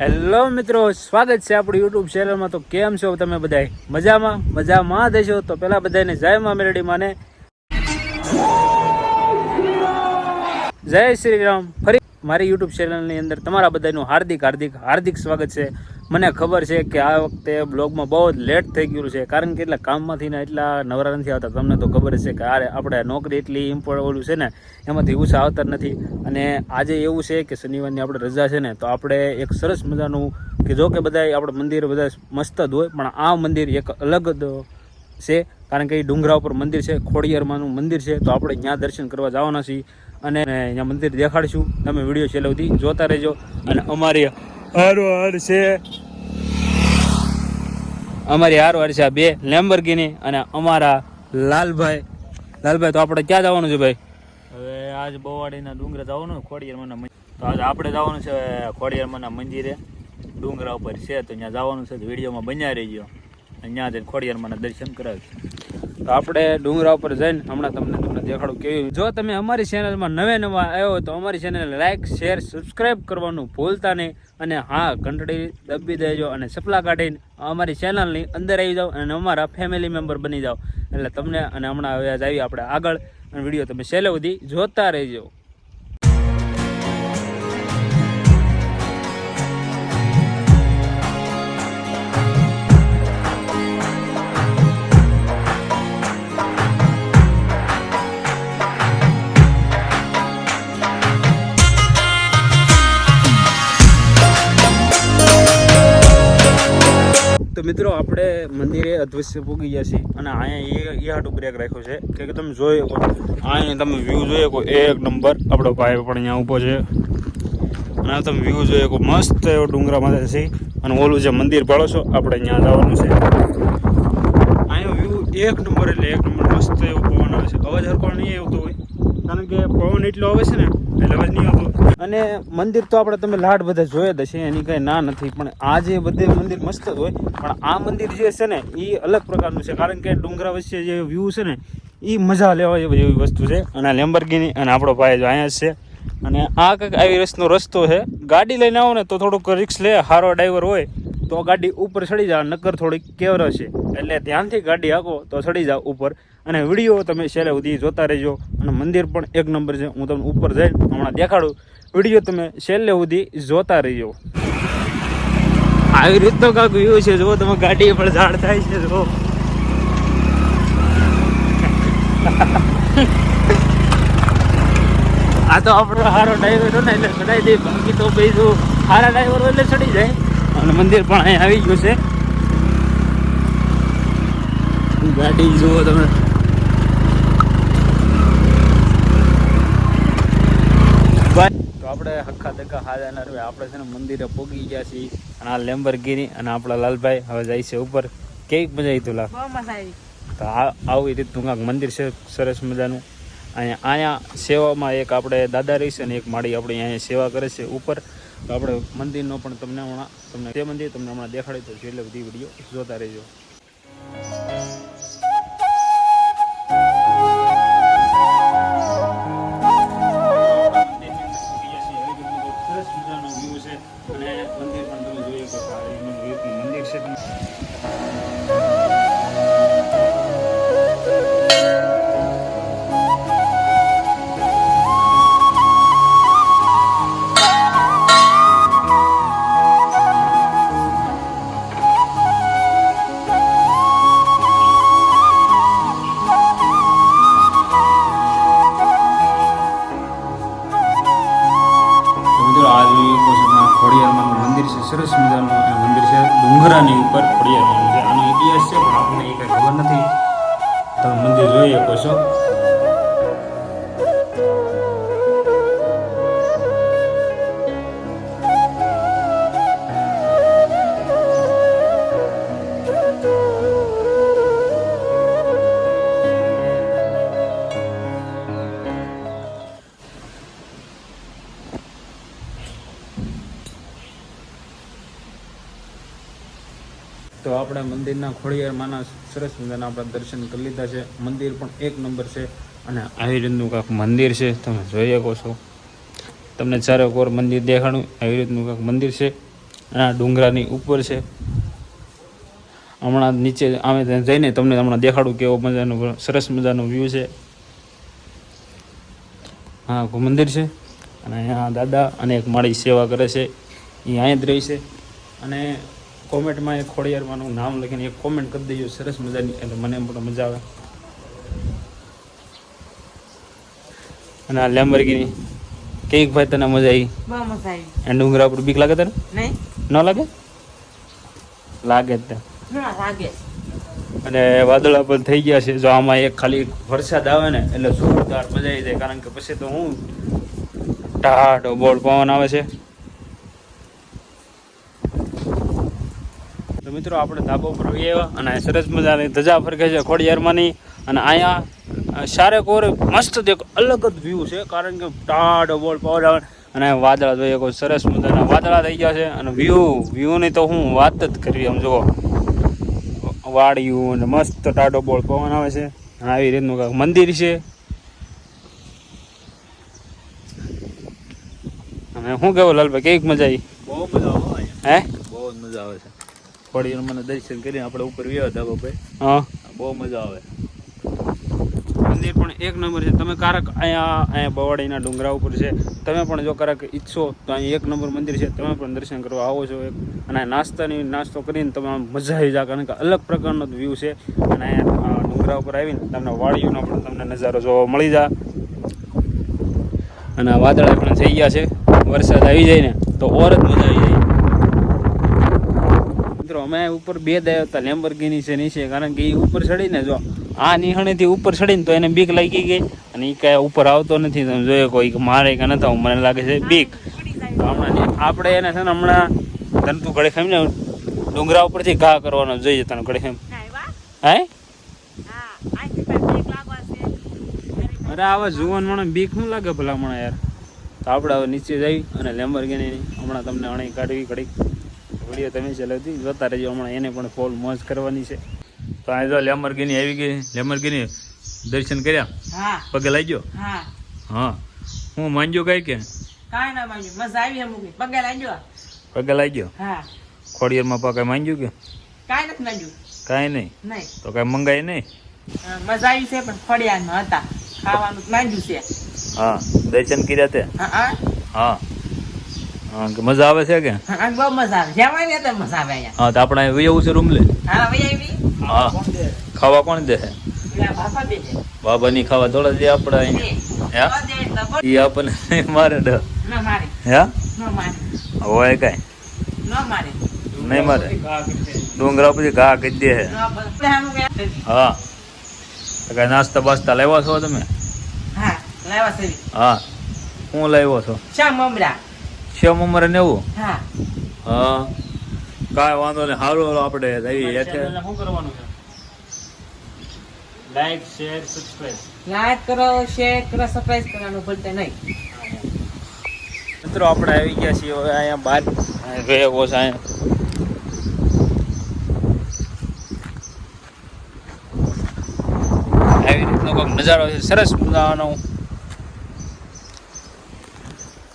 Hello મિત્રો, સ્વાગત છે આપણું યુટ્યુબ ચેનલમાં તો કેમ છો તમે બધાય? મજામાં? મજામાં દેશો તો પેલા બધાને જય મા મેલડી માને. જય શ્રી રામ. ફરી મારી યુટ્યુબ ચેનલની અંદર તમારા બધાનું હાર્દિક હાર્દિક હાર્દિક સ્વાગત છે. મને ખબર છે કે આ વખતે બ્લોગમાં બહુ જ લેટ થઈ ગયું છે. કારણ કે એટલા કામમાંથી ને એટલા નવરા નથી આવતા. તમને તો ખબર છે કે અરે આપણે નોકરી એટલી ઇમ્પોર્ટ છે ને, એમાંથી ઉછા આવતા નથી. અને આજે એવું છે કે શનિવારની આપણે રજા છે ને, તો આપણે એક સરસ મજાનું કે જો કે બધા આપણે મંદિર બધા મસ્ત જ હોય, પણ આ મંદિર એક અલગ જ છે. કારણ કે એ ડુંગરા ઉપર મંદિર છે, ખોડિયારમાંનું મંદિર છે, તો આપણે ત્યાં દર્શન કરવા જવાના છીએ. અને અહીંયા મંદિર દેખાડીશું. તમે વીડિયો છેલ્લે સુધી જોતા રહેજો. અને અમારી હારો હાર છે. અમારી હાર વાર છે આ બે લેમ્બરગીની અને અમારા લાલભાઈ. લાલભાઈ, તો આપણે ક્યાં જવાનું છે ભાઈ? હવે આજ બવાડીના ડુંગરા જવાનું ખોડિયારમાંના તો આજે આપણે જવાનું છે ખોડિયારમાંના મંદિરે. ડુંગરા ઉપર છે, તો ત્યાં જવાનું છે વિડીયોમાં બન્યા રહીજો. ગયો ત્યાં જઈને ખોડિયારમાંના દર્શન કરાવીશું. તો આપણે ડુંગરા ઉપર જઈને હમણાં તમને તમને દેખાડું કેવી જો તમે અમારી ચેનલમાં નવે નવા આવ્યો તો અમારી ચેનલ લાઇક શેર સબસ્ક્રાઈબ કરવાનું ભૂલતા નહીં. અને હા, ઘંટડી દબી દેજો અને સપલા કાઢીને અમારી ચેનલની અંદર આવી જાઓ અને અમારા ફેમિલી મેમ્બર બની જાઓ. એટલે તમને અને હમણાં હવે જ આવી આપણે આગળ અને વીડિયો તમે છેલ્લે સુધી જોતા રહેજો. તો મિત્રો આપણે મંદિરે અધવશ્ય પૂગી ગયા છીએ અને અહીંયા એ એ હાટું બ્રેક રાખ્યો છે. કે તમે જોઈ અહીંયા તમે વ્યૂ જોઈ શકો, એક નંબર આપણો ભાઈ પણ અહીંયા ઊભો છે. અને તમે વ્યૂ જોઈ શકો. મસ્ત એવો ડુંગરા માથે છે. અને ઓલું જે મંદિર પાડો છો, આપણે અહીંયા જવાનું છે. અહીંયા વ્યૂ એક નંબર એટલે એક નંબર મસ્ત એવો પવન આવે છે. અવાજ હરકો નહીં આવતો હોય. કારણ કે પવન એટલો આવે છે ને, એટલે અવાજ નહીં આવતો અને મંદિર તો આપણે તમે લાડ બધા જોયા જ હશે, એની કંઈ ના નથી, પણ આ જે બધે મંદિર મસ્ત જ હોય, પણ આ મંદિર જે છે ને એ અલગ પ્રકારનું છે, કારણ કે ડુંગરા વચ્ચે જે વ્યૂ છે ને એ મજા લેવા એવી વસ્તુ છે. અને લેમ્બરગીની અને આપણો ભાઈ જો અહીંયા છે. અને આ કંઈક આવી રસનો રસ્તો છે. ગાડી લઈને આવો ને તો થોડુંક રિક્સ લે સારો ડ્રાઈવર હોય, તો ગાડી ઉપર ચડી જાવ નકર થોડીક કેવર છે. એટલે ધ્યાનથી ગાડી હાંકો, તો ચડી જાવ ઉપર. અને વીડિયો તમે છેલ્લે સુધી જોતા રહેજો. અને મંદિર પણ એક નંબર છે. હું તમને ઉપર જઈને હમણાં દેખાડું. વીડિયો તમે છેલ્લે સુધી જોતા રહેજો. આવી રીતનો કાંક વ્યૂ છે. જો તમે, ગાડી પર ઝાડ થાય છે જો આ તો આપણો સારો ડ્રાઈવર હતો ને, એટલે ચડાવી દે, બાકી તો બીજું સારા ડ્રાઈવર એટલે ચડી જાય. અને મંદિર પણ અહીંયા આવી ગયું છે. ગાડી જુઓ તમે. ભાઈ. તો આપણે હક્કા ધક્કા હાજાના રૂપિયા આપણે છે ને મંદિરે પોગી ગયા છીએ અને આ લેમ્બરગીની અને આપણા લાલભાઈ હવે જાય છે ઉપર. કેવી મજા આવી તુલા બહુ મજા આવી. તો આ આવી રીતનું કાંક મંદિર છે સરસ મજાનું. અહીંયા અહીંયા સેવામાં એક આપણે દાદા રહી છે અને એક માળી આપણે અહીંયા સેવા કરે છે ઉપર. તો આપણે મંદિરનો પણ તમને હમણાં તમને તે મંદિર તમને હમણાં દેખાડી તો એટલે બધી વીડિયો જોતા રહેજો. મિત્રો આ જોઈ શકો ખોડિયારમાંનું મંદિર છે, સરસ મજાનું મંદિર છે, ડુંગરાની ઉપર ખોડિયારમાંનું છે. આનો ઇતિહાસ છે, પણ આપણને એ કંઈ ખબર નથી. તમે મંદિર જોઈએ શકો આપણે મંદિરના ખોડિયારમાંના સરસ મજાના આપણે દર્શન કરી લીધા છે. મંદિર પણ એક નંબર છે અને આવી રીતનું કાંક મંદિર છે. તમે જોઈ શકો છો. તમને ચારે કોર મંદિર દેખાડું આવી રીતનું કાંક મંદિર છે. અને આ ડુંગરાની ઉપર છે. હમણાં નીચે અમે જઈને તમને હમણાં દેખાડું કેવો મજાનું, સરસ મજાનો વ્યૂ છે. હા મંદિર છે. અને અહીંયા દાદા અને એક માળી સેવા કરે છે. એ અહીંયા જ રહી છે. અને કોમેન્ટમાં એક ખોડિયારમાંનું નામ લખીને એક કોમેન્ટ કરી દેજો. સરસ મજાની. એટલે મને એમ પણ મજા આવે. અને આ લેમ્બરગીની કેક ભાઈ તને મજા આવી? બહુ મજા આવી. એ ડુંગરા ઉપર બીક લાગે તને? નહીં. ન લાગે? લાગે જ ના લાગે. અને વાદળા પણ થઈ ગયા છે. જો આમાં એક ખાલી વરસાદ આવે ને એટલે જોરદાર મજા આવી જાય. કારણ કે પછી તો હું ટાઢો બોલ પવન આવે છે. તો મિત્રો આપણે ધાબા પર આવી આવ્યા અને સરસ મજાની ધજા ફરકે છે ખોડિયારમાંની. અને અહીંયા સારે કોર મસ્ત એક અલગ જ વ્યૂ છે કારણ કે ટાઢો બોલ પવન અને વાદળા જોઈએ કોઈ સરસ મજાના વાદળા થઈ ગયા છે. અને વ્યૂ વ્યૂની તો હું વાત જ કરવી આમ જુઓ. વાડિયું અને મસ્ત ટાઢો બોળ પવન આવે છે. આવી રીતનું કાંઈક મંદિર છે. અને શું કેવું લાલભાઈ કેવી મજા આવી? બહુ મજા આવે હે? બહુ મજા આવે છે. ખોડિયાર મને દર્શન કરીને આપણે ઉપર વ્યો ધાબા પર હા. બહુ મજા આવે. મંદિર પણ એક નંબર છે. તમે કારક અહીંયા અહીંયા બવાડીના ડુંગરા ઉપર છે. તમે પણ જો કારક ઈચ્છો તો અહીં એક નંબર મંદિર છે. તમે પણ દર્શન કરવા આવો છો એક. અને નાસ્તાની નાસ્તો કરીને તમે મજા આવી જાય કારણ કે અલગ પ્રકારનો વ્યૂ છે. અને અહીંયા ડુંગરા ઉપર આવીને તમને વાડીઓનો પણ તમને નજારો જોવા મળી જાય. અને વાદળા પણ થઈ ગયા છે. વરસાદ આવી જાય ને તો ઓર જ મજા આવી જાય. મિત્રો અમે ઉપર બે દયા હતા લેમ્બરગીની છે નીચે. કારણ કે એ ઉપર ચડીને જો આ નિહણીથી ઉપર ચડીને તો એને બીક લાગી ગઈ. અને એ કાંઈ ઉપર આવતો નથી. તમે જોયો કોઈ મારે કે નતા મને લાગે છે બીક. હમણાં આપણે એને છે ને હમણાં તને તું ઘડે ખાઈને ડુંગરા ઉપરથી ઘા કરવાનો જોઈએ તને ઘડે ખાઈ હે? અરે આવા જુવાન મને બીક શું લાગે ભલા મને યાર. તો આપણે હવે નીચે જઈ અને લેમ્બરગીની હમણાં તમને અણી કાઢવી ઘડીક. વીડિયો તમે ચલાવતી જોતા રહેજો હમણાં એને પણ ફોલ મોજ કરવાની છે. તો આ જો લેમરગીની આવી ગઈ. લેમરગીની દર્શન કર્યા? પગે લાગ્યો? હા. હા. હું માંગ્યો કઈ કે? કાંઈ ના માંગ્યું. મજા આવી એમ મૂકી પગે લાગ્યો? પગે લાગ્યો? હા. ખોડિયારમાં પા કાંઈ કે? કાંઈ નથી માંગ્યું. કાંઈ નહીં? નહીં. તો કાંઈ મંગાય નહીં? હા, મજા આવી છે પણ ફળિયામાં હતા. ખાવાનું જ છે. હા. દર્શન કર્યા તે? હા હા. હા. હા કે મજા આવે છે કે? હા, બહુ મજા આવે. ને તો મજા આવે અહીંયા. હા તો આપણે અહીં એવું છે રૂમ લે હા. આવી ખાવા કોણ દે? છે. બાબા બાબાની ખાવા થોડા દે આપણે અહીં હે? તો દે એટલે બોલ. એ આપણને મારે ડર હે? ન હોય કાંઈ. નહીં મારે. ડુંગરા પછી ઘા કરી દે. છે ન હા. કઈ કાંઈ નાસ્તા બાસ્તા લાવ્યા છો તમે? હા લાવ્યા છે. હા. હું લાવ્યો છો? શા મમરા? સેવ મમરે નેવું? હા. હા. કાંઈ વાંધો નહીં. સારું આપણે જઈએ હેઠે. શું કરવાનું છે? લાઈક શેર સબસ્ક્રાઇબ લાઈક કરો શેર કરો સબસ્ક્રાઇબ કરવાનું ભૂલતા નહીં. મિત્રો આપણે આવી ગયા છીએ હવે અહીંયા બહાર. ગયો છે અહીંયા. આવી રીતનો કોઈક નજારો છે. સરસ મજાનો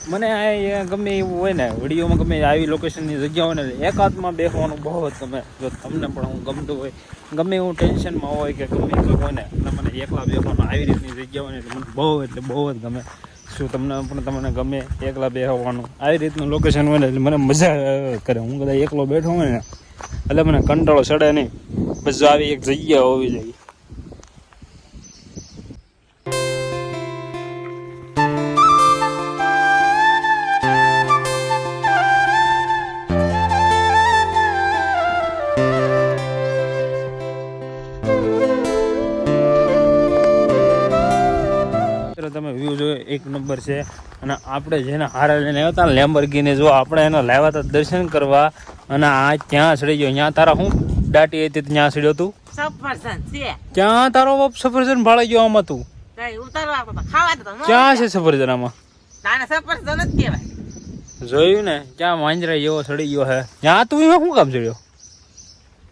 મને આ ગમે એવું હોય ને, વિડીયોમાં ગમે આવી લોકેશનની જગ્યા હોય ને એકાદમાં બેસવાનું બહુ જ ગમે. જો તમને પણ હું ગમતું હોય, ગમે એવું ટેન્શનમાં હોય કે ગમે એવું હોય ને, એટલે મને એકલા બેસવાનું આવી રીતની જગ્યા હોય ને, એટલે મને બહુ, એટલે બહુ જ ગમે. શું તમને, પણ તમને ગમે એકલા બેસવાનું આવી રીતનું લોકેશન હોય ને, એટલે મને મજા કરે. હું કદાચ એકલો બેઠો હોય ને, એટલે મને કંટાળો ચડે નહીં. બસ આવી એક જગ્યા હોવી જોઈએ. છે. અને આપણે જેને હારા લઈને આવ્યા હતા લેમ્બરગીને જો આપણે એને લાવ્યા હતા દર્શન કરવા અને આ ત્યાં સડી ગયો? ત્યાં તારા શું દાટી હતી ત્યાં સડ્યો તું? ક્યાં તારો બાપ સફરજન ભાડે ગયો આમાં તું? ક્યાં છે સફરજન આમાં? તાને સફરજન જ કહેવાય. જોયું ને ક્યાં માંજરા જેવો સડી ગયો હે. ત્યાં તું એમાં શું કામ સડ્યો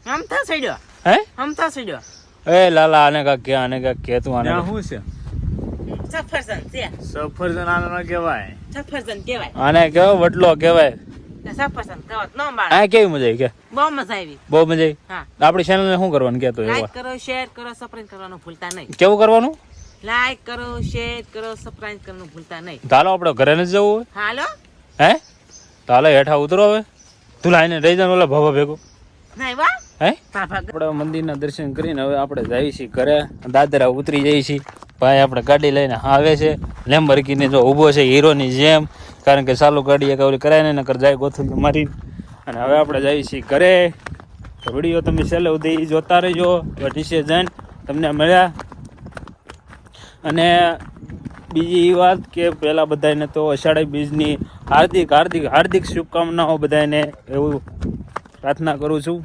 આમ થા સડ્યો હે? હમતા સડ્યો એ લાલા આને કાક કે આને કાક કે તું આને શું છે? સફરજન છે. સફરજન આનો કહેવાય. સફરજન કહેવાય. આને કેવો વટલો કહેવાય. તે સપસંદ કરો માળ આ કેવી મજા આવી? કે? બહુ મજા આવી. બહુ મજા આવી? હા. આપણી ચેનલને શું કરવાનું કહેતો લાઈક કરો શેર કરો સબસ્ક્રાઇબ કરવાનું ભૂલતા નહીં. કેવું કરવાનું? લાઈક કરો શેર કરો સબસ્ક્રાઇબ કરવાનું ભૂલતા નહીં. તો આપણે ઘરે જવું હાલો? હે? તો હેઠા ઉતરો હવે. તું લાઈને રહી જા ઓલા ભાભા ભેગો. નહીં વા હે? આપણે મંદિરના દર્શન કરીને હવે આપણે જઈએ છીએ ઘરે. દાદરા ઉતરી જઈએ છીએ. ભાઈ આપણે ગાડી લઈને આવે છે. લેમ્બરગીની જો ઊભો છે, હીરોની જેમ. કારણ કે ચાલુ ગાડી એક ઓલી કરાય ને, નકર જાય ગોથું મારી અને હવે આપણે જઈએ છીએ ઘરે. વીડિયો તમે છેલ્લે સુધી જોતા રહેજો. જઈને તમને મળ્યા. અને બીજી વાત કે પહેલાં બધાને તો અષાઢી બીજની હાર્દિક હાર્દિક હાર્દિક શુભકામનાઓ બધાને એવું પ્રાર્થના કરું છું.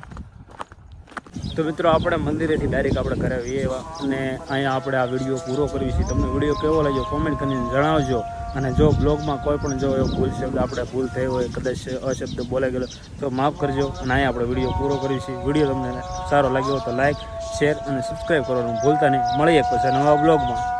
તો મિત્રો આપણે મંદિરેથી ડાયરેક્ટ આપણે ઘરે આવીએ એવા. અને અહીંયા આપણે આ વીડિયો પૂરો કરવી છે તમને વીડિયો કેવો લાગ્યો કોમેન્ટ કરીને જણાવજો. અને જો બ્લોગમાં કોઈ પણ જો એવો ભૂલ શબ્દ આપણે ભૂલ થઈ હોય, કદાચ અશબ્દ બોલાઈ ગયેલો, તો માફ કરજો. અને અહીંયા આપણે વીડિયો પૂરો કરીએ છે વીડિયો તમને સારો લાગ્યો તો લાઈક શેર અને સબસ્ક્રાઈબ કરવાનું ભૂલતા નહીં. મળીએ પછી નવા બ્લોગમાં